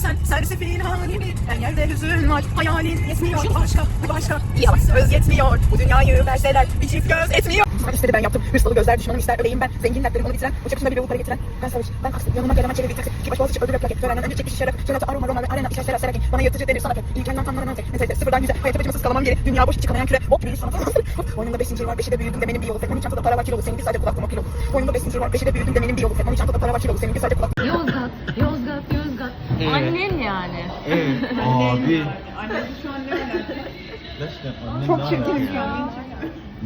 sen sersefil halimi Her yerde hüzün var hayalin yetmiyor. Bir başka bir başka. Bir söz yetmiyor. Bu dünyayı verseler bir çift göz etmiyor. İster istedi ben yaptım. Hırslı gözler düşmanım ister öleyim ben. Zengin dertlerim onu bitiren Uçak üstünde bir para getiren. Ben savaş ben aksi yanıma gelemem çevir bir taksi. İki baş boğaz içi ödül plaket. Törenden önce çekiş şeref Cennete aroma roma ve arena içer şeref serakin Bana yırtıcı denir sana pek İlkenden tanrına tek Neyse sıfırdan yüze. Hayata becimsiz kalamam geri. Dünya boş çıkamayan küre. Hop bir sana Boynumda beş zincir var beşi de büyüdüm demenin bir yolu. Fetmanın çantada para var kilolu. Seninki sadece kulak kuma pilolu Boynumda beş zincir var beşi de büyüdüm demenin bir yolu. Fetmanın çantada para var kilolu. Seninki sadece kulak Yozgat, Yozgat, Yozgat. Annen yani. Evet. Abi. Gerçekten annem Çok çirkin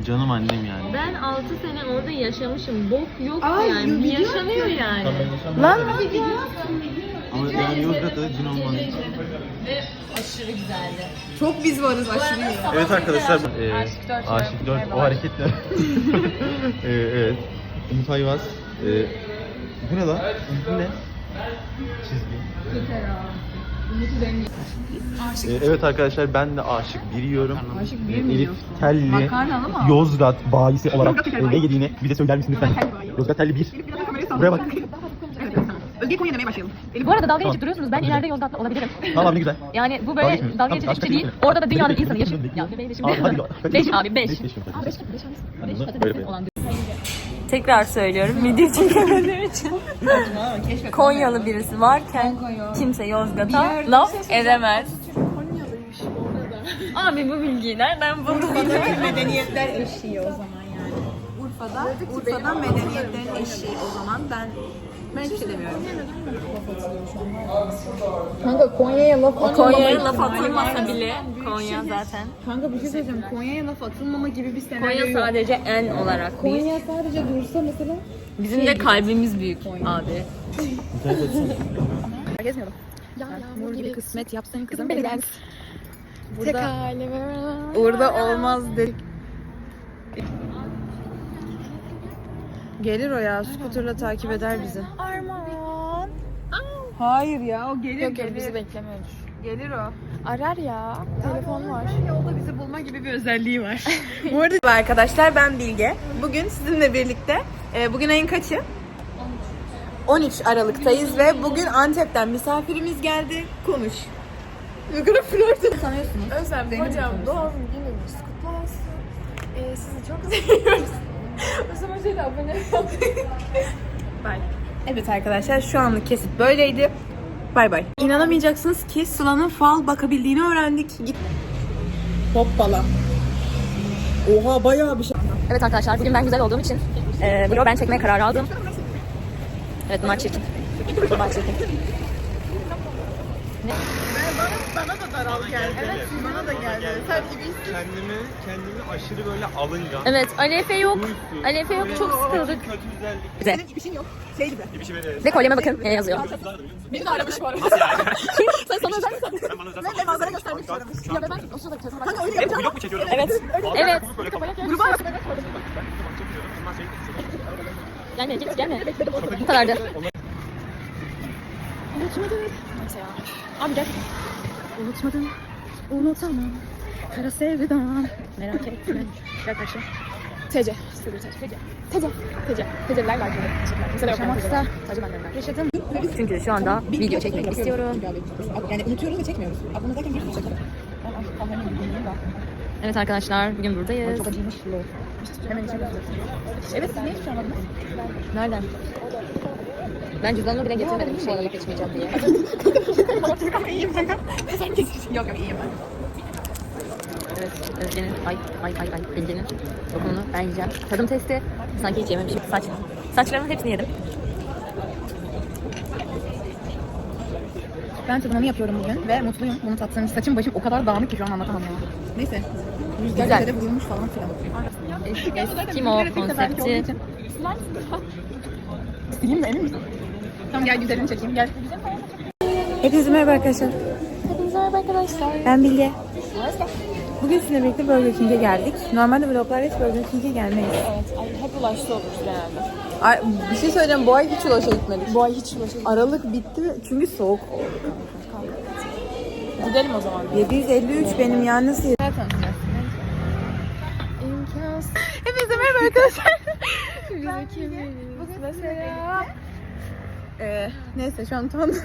Canım annem yani. Ben 6 sene orada yaşamışım. Bok yok yani. Bir yaşanıyor yani. Lan Ama yani Yozgat'ta cin olmaz. Ve aşırı güzeldi. Çok biz varız aşırı iyi. Evet arkadaşlar. E, Aşık Dört Aşık 4 o hareketler. e, evet. Umut Ayvaz. E, bu ne lan? Bu ne? Çizgi. E, evet arkadaşlar ben de aşık biriyorum. Aşık bir E, mi Elif yiyorsun? Telli Makarna ama. Yozgat bayisi olarak e, ne yediğini bize söyler misiniz lütfen? Yozgat Telli 1. Buraya bak. Özge'yi Konya demeye başlayalım Bu arada dalga geçip duruyorsunuz. Ben ileride Yozgatlı olabilirim. Tamam ne güzel. Yani bu Dalga böyle dalga Tamam, bir kaç şey değil. Orada da dünyanın Beş insanı yaşıyor. Ya bebeği de şimdi. Aa, hadi go. Kaç 5 yaşındasın? abi 5. Beş yaşındasın. 5 5 Böyle patatesin böyle. olan Tekrar söylüyorum. Video çekemediğim için. Konyalı birisi varken kimse Yozgat'a laf edemez. Abi bu bilgiyi nereden buldun? Medeniyetler eşiği o zaman yani. Urfa'da, Urfa'da medeniyetlerin eşiği o zaman ben ben hiçbir şey demiyorum. Kanka Konya'ya laf Konya'ya laf atılmasa bile Konya zaten. Kanka bir şey söyleyeceğim. Konya'ya laf atılmama gibi bir senaryo Konya yok. sadece en olarak büyük. Konya sadece dursa mesela Bizim de kalbimiz büyük abi. gezmiyordum. Nur gibi kısmet yapsın kızım beni ders. Burada, burada olmaz dedik. Gelir o ya, scooterla takip eder bizi. Arman. Hayır ya, o gelir Yok gelir. yok bizi beklemiyordur. Gelir o. Arar ya. Telefon var. O da bizi bulma gibi bir özelliği var. Bu arada arkadaşlar ben Bilge. Bugün sizinle birlikte, e, bugün ayın kaçı? 13 Aralık'tayız ve bugün Antep'ten misafirimiz geldi. Konuş. Yukarı flörtü. Sanıyorsunuz. Özlem hocam doğum gününüz kutlu olsun. Ee, sizi çok seviyoruz. Özlem Hoca'ya da abone olun. Bye. Evet arkadaşlar şu anlık kesit böyleydi. Bay bay. İnanamayacaksınız ki Sıla'nın fal bakabildiğini öğrendik. Git. Hoppala. Oha bayağı bir şey. Evet arkadaşlar bugün ben güzel olduğum için e, vlog ben çekmeye karar aldım. Evet bunlar çirkin. Bunlar çirkin. Bana da daral geldi. Evet bana da geldi. Sen gibi Kendimi, kendimi aşırı böyle alıngan. Evet Alefe yok. Alefe yok çok sıkıldık. Kötü güzellik. Güzel. Senin işin yok. Şey gibi. Bir şey veririz. Ve kolyeme bakın ne yazıyor. Beni de aramış bu arada. Sen sana özel misin? Sen bana özel Ve manzara göstermek istiyorum. Ya ben o sırada bir Kanka öyle yapacağım. Vlog mu çekiyorum? Evet. Evet. Gruba bak. Gelme git gelme. Bu kadardı. Abi gel. Unutmadım. Unutamam. Kara sevdan. Merak etme. Gel karşı. Tece. Tece. Tece. Tece. Tece. Teceler var burada. Mesela. Yaşamaksa Sadece benden var. yaşadım. Çünkü şu anda video çekmek istiyorum. Yani unutuyoruz ve çekmiyoruz. Aklımızdayken bir sürü çekelim. Evet arkadaşlar bugün buradayız. Çok acıymış. Hemen içeri Evet siz niye hiçbir şey almadınız? Nereden? Ben cüzdanımı bile getirmedim. Şey alıp geçmeyeceğim diye. Yok yok iyiyim ben. Evet, Özge'nin, ay ay ay ay Bilge'nin dokumunu ben yiyeceğim. Tadım testi. Sanki hiç yememişim. Saç. Saçlarımın hepsini yedim. Ben tadımımı yapıyorum bugün ve mutluyum. Bunu tattığım saçım başım o kadar dağınık ki şu an anlatamam ya. Neyse. Rüzgar Güzel. Güzel. vurulmuş falan filan. Eskimo konsepti. Sileyim mi emin misin? Tamam gel güzelini çekeyim gel. Hepinize merhaba arkadaşlar. Hepinize merhaba arkadaşlar. Ben Bilge. Bugün sizinle birlikte Burger King'e geldik. Normalde vloglarda hiç Burger King'e gelmeyiz. Evet. Ay, hep ulaştı oluruz genelde. Ay, bir şey söyleyeceğim. Bu ay hiç ulaşa gitmedik. Bu ay hiç ulaşa Aralık bitti çünkü soğuk oldu. Gidelim o zaman. 753 benim ya nasıl? İmkansız. Hepinize merhaba arkadaşlar. İkimiz. Mesela. Ee, neyse şu an utandım.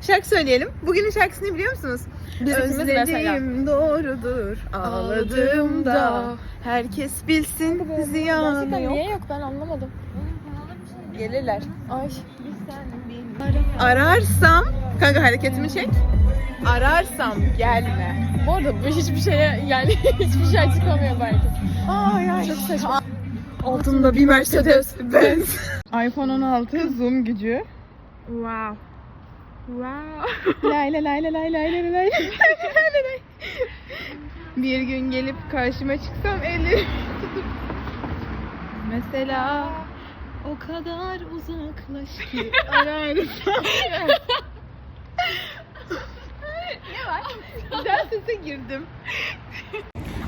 Şarkı söyleyelim. Bugünün şarkısını biliyor musunuz? Biz. Özlediğim doğrudur, ağladığımda herkes bilsin ziyanı Gerçekten yok. niye yok ben anlamadım. Gelirler. Ay. Ararsam, kanka hareketimi çek. Ararsam gelme. Bu arada bu hiçbir şeye yani hiçbir şey açıklamıyor belki. Ay ay. Çok saçma. Altında bir Mercedes Benz. iPhone 16 zoom gücü. Wow. Wow. Lay lay lay lay lay lay lay lay. Bir gün gelip karşıma çıksam ellerim tutup Mesela o kadar uzaklaş ki ararsam Ne var? Güzel sese girdim.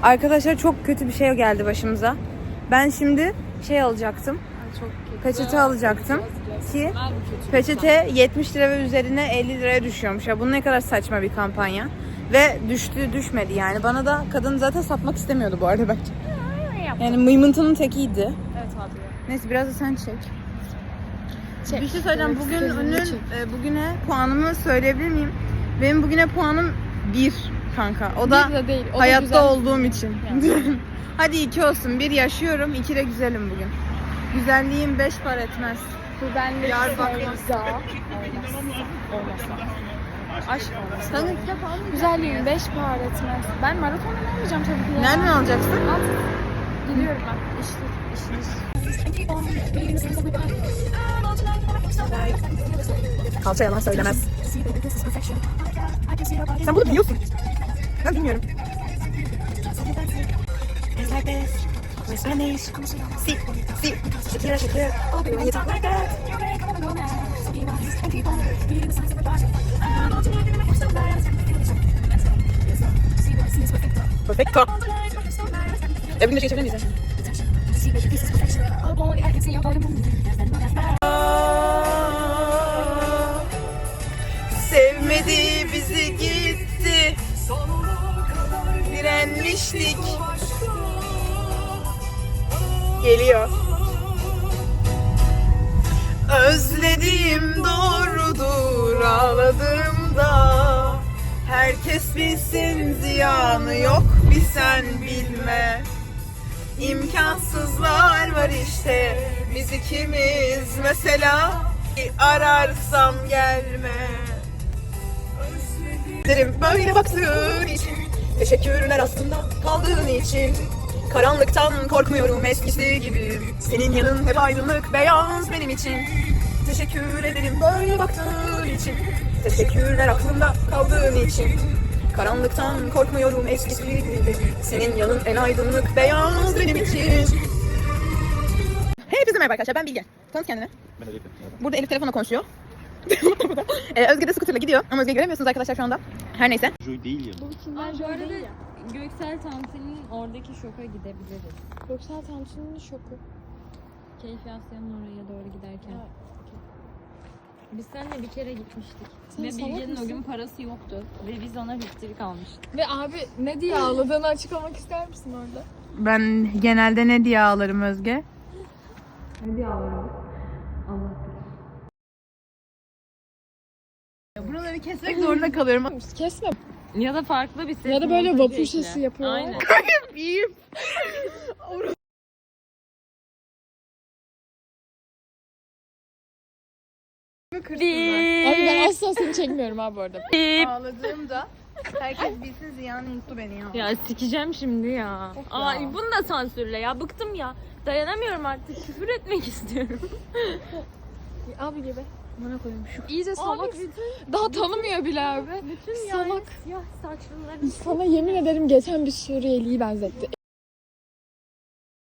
Arkadaşlar çok kötü bir şey geldi başımıza. Ben şimdi şey alacaktım. Peçete alacaktım ki peçete 70 lira ve üzerine 50 liraya düşüyormuş ya. Bu ne kadar saçma bir kampanya. Ve düştü düşmedi yani. Bana da kadın zaten satmak istemiyordu bu arada bence. Yani mıymıntının tekiydi. Evet abi. Neyse biraz da sen çek. Çek. Bir şey söyleyeceğim. Bugün çek. e, bugüne puanımı söyleyebilir miyim? Benim bugüne puanım 1 kanka. O da Bir de değil. O da hayatta güzel. olduğum için. Hadi iki olsun. Bir yaşıyorum, iki de güzelim bugün. Güzelliğim beş para etmez. Bu benlik Diyarbakır. olmazsa. Olmazsa. Aşk olmazsa. Kanka kitap almayacağım. Güzelliğin 5 par etmez. Ben maratonunu almayacağım tabii ki ya. Nereden alacaksın? Al. Gidiyorum ben. İşte, işiniz. Kalça yalan söylemez. Sen bunu biliyorsun. Ben bilmiyorum. Perfecto. Evrimde geçebilir miyiz? Direnmiştik Geliyor. Özlediğim doğrudur ağladığımda Herkes bilsin ziyanı yok bir sen bilme. İmkansızlar var işte biz ikimiz. Mesela ararsam gelme. Derim böyle baktığın için Teşekkürler aslında kaldığın için. Karanlıktan korkmuyorum eskisi gibi. Senin yanın hep aydınlık beyaz benim için. Teşekkür ederim böyle baktığın için. Teşekkürler aklımda kaldığın için. Karanlıktan korkmuyorum eskisi gibi. Senin yanın en aydınlık beyaz benim için. Hepinize merhaba arkadaşlar ben Bilge. Tanıt kendini. Ben Elif. Burada Elif telefonla konuşuyor ee, Özge de scooterla gidiyor ama Özge'yi göremiyorsunuz arkadaşlar şu anda Her neyse Joy değil ya. Bu içinden Aa, bu arada. Göksel Tansi'nin oradaki şoka gidebiliriz. Göksel Tansu'nun şoku. Keyfiyasya'nın oraya doğru giderken. Ha, Biz seninle bir kere gitmiştik. Sen Ve Bilge'nin o gün parası yoktu. Ve biz ona hipstirik almıştık. Ve abi ne diye ağladığını açıklamak ister misin orada? Ben genelde ne diye ağlarım Özge? Allah Buraları kesmek zorunda kalıyorum. Kesme. Ya da farklı bir ses. Ya da böyle vapur sesi yapıyorlar. Aynen. İyiyim. Abi ben asla seni çekmiyorum abi orada. Ağladığımda herkes bilsin Ziyan unuttu beni ya. Ya sikeceğim şimdi ya. Of ya. Ay bunu da sansürle ya. Bıktım ya. Dayanamıyorum artık. Küfür etmek istiyorum. Abi gibi. Bana koyayım şu. İyice salak. Daha tanımıyor bile abi. Bütün Salak. yani siyah saçlıları. Sana yemin ederim geçen bir Suriyeli'yi benzetti.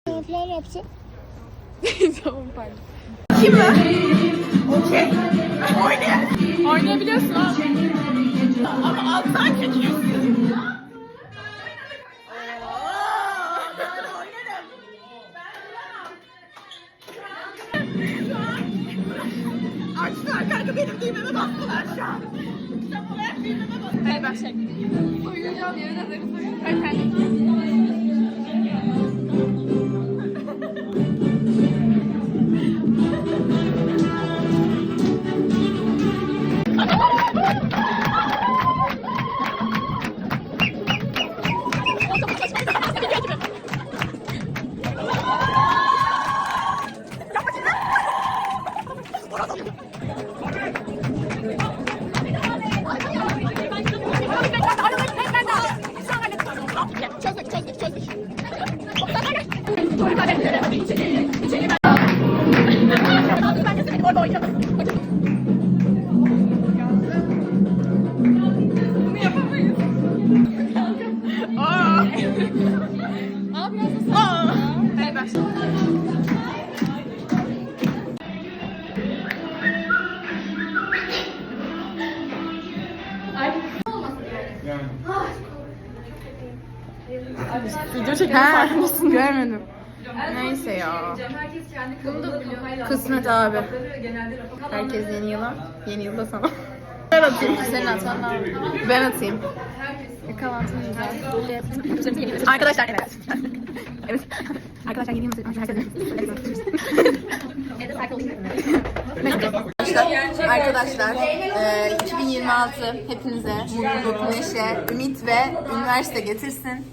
falan yaptı. tamam pardon. Kim lan? Okey. Oynayabiliyorsun ha. Ama alttan çekiyorsun. Kanka benim düğmeme bastılar şu an. Tam olarak düğmeme bastılar. Ben şey. Uyuyacağım yemin ederim. Ben kendim. Görmedim. Neyse ya. Kısmet abi. Herkes yeni yıla. Yeni yılda sana. Ben atayım. Senin lazım. Ben atayım. Güzel. Arkadaşlar evet. evet. Arkadaşlar yeni herkese. Arkadaşlar, arkadaşlar e, 2026 hepinize mutluluk, neşe, ümit ve üniversite getirsin.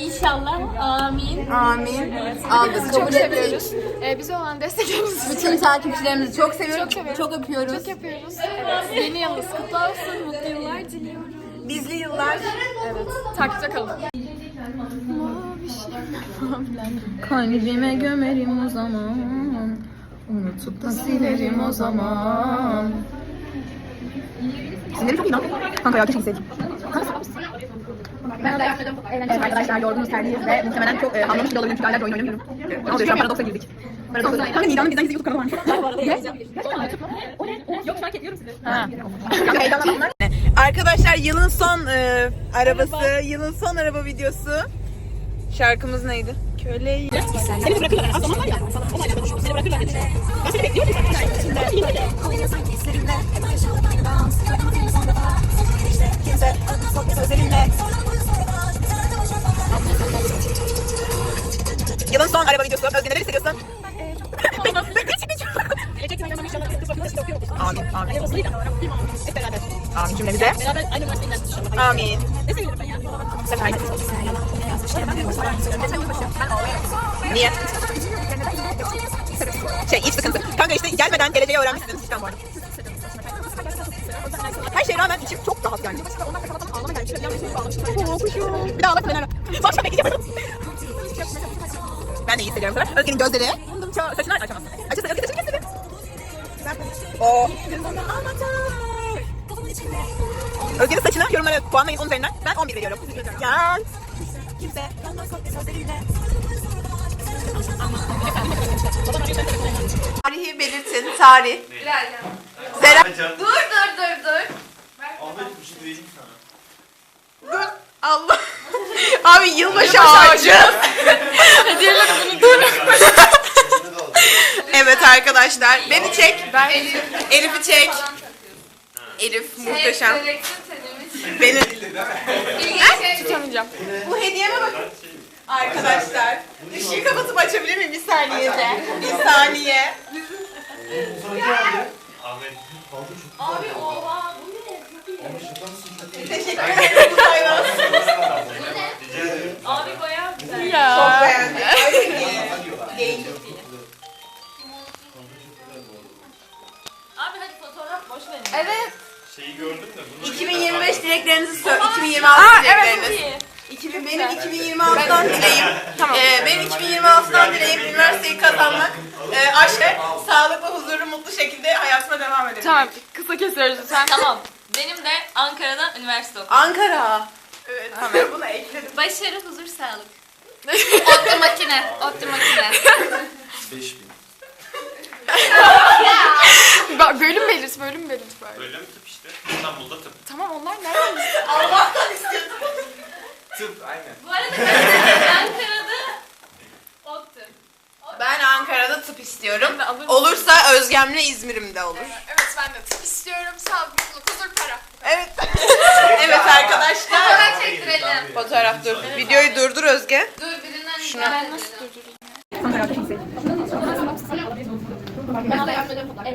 İnşallah. Amin. Amin. Aldık. Kabul ediyoruz. Ee, bize olan destekleriniz için Bütün takipçilerimizi çok seviyorum. Çok seviyorum. Çok öpüyoruz. çok yapıyoruz. Evet. Yeni yılınız kutlu olsun. Mutlu yıllar diliyorum. Bizli yıllar. Evet. Takipte kalın. Kalbime gömerim o zaman. Unutup da silerim o zaman. İsimleri çok iyi lan. Kanka ya keşke gitseydim. Evet arkadaşlar yorgunuz terliyiz ve muhtemelen çok e, anlamış bile olabilirim çünkü hala oyun oynamıyorum. E, ne oluyor şu an paradoksa girdik. Paradoksa. Kanka Nidan'ın bizden gizli YouTube kanalı varmış. Yok şu an ketliyorum sizi. Kanka heyecanlananlar. Arkadaşlar yılın son e, arabası, yılın son araba videosu. Şarkımız neydi? Köle. Seni bırakırlar. Aslında var ya. Olaylarda düşüp seni bırakırlar dedi. Ben seni bekliyorum. Kimse sözlerinle. Yılın son araba videosu. Özge neler hissediyorsun? Amin, amin. Hep beraber. Amin cümlemize. Amin. Sefer. Niye? Şey iç sıkıntı. Kanka işte gelmeden geleceği öğrenmişsin. İşte bu arada. Her şeye rağmen içim çok rahat yani. Bir daha ben Başka bekleyeceğim. Ben de iyi hissediyorum. sefer. Özge'nin gözleri. Ça- Saçını aç açamazsın. Açırsa Özge saçını kestirir. Oo. Özge'nin saçına yorumlara puanlayın 10 üzerinden. Ben 11 veriyorum. Ya. Kimse. Tarihi belirtin. Tarih. Zeren. Dur dur dur dur. Ahmet bir şey diyeceğim sana. Dur. Allah. Abi yılbaşı ağacı. evet arkadaşlar. Beni çek. Elif'i çek. Elif muhteşem. Beni Tutamayacağım. Bu hediyeme bak. Arkadaşlar. Işığı kapatıp açabilir miyim bir saniyede? Bir saniye. Abi oha bu ne? Teşekkür ederim. Abi bayağı güzel. Çok beğendim. Abi hadi fotoğraf boş verin. Evet. Şeyi gördüm de bunu 2025 dileklerinizi söyle. 2026 dilekleriniz. 2000, benim 2026'dan dileğim, e, benim 2026'dan dileğim üniversiteyi kazanmak, e, aşk, ve sağlıklı, huzurlu, mutlu şekilde hayatıma devam edebilmek. Tamam. Kısa kesiyoruz lütfen. Tamam. Benim de Ankara'da üniversite okuyorum. Ankara. Evet, tamam. bunu ekledim. Başarı, huzur, sağlık. Otlu makine. Otlu makine. 5000. Bak bölüm belirt, bölüm belirt böyle. Bölüm tıp işte. İstanbul'da tıp. Tamam onlar nereden? Allah'tan istiyordum. Tıp aynen. Bu arada ben Ankara'da ODTÜ. Ben Ankara'da tıp istiyorum. Olursa Özgem'le İzmir'imde olur. Evet ben de tıp istiyorum. Sağlık, mutluluk, huzur, para. Evet. evet arkadaşlar. Fotoğraf çektirelim. Fotoğraf dur. Videoyu durdur Özge. Dur birinden Şuna- ben nasıl durdurayım?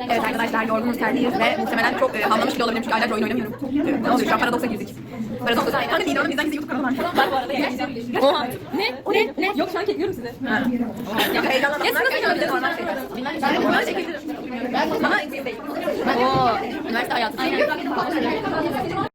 Evet arkadaşlar yorgunuz terliyiz ve muhtemelen çok e, anlamış bile olabilirim çünkü aylarca oyun oynamıyorum. E, ne oluyor şu an paradoksa girdik. Paradoksa. Kanka Nidan'ın bizden gizli YouTube kanalı var. Var bu arada Oha. Ne? O ne? Ne? Yok şu an ketliyorum sizi. Ha. Ya heyecanlananlar gerçekten normal şeyler. Ben normal çekilirim. Ama değil. Oo. Üniversite hayatı. Aynen.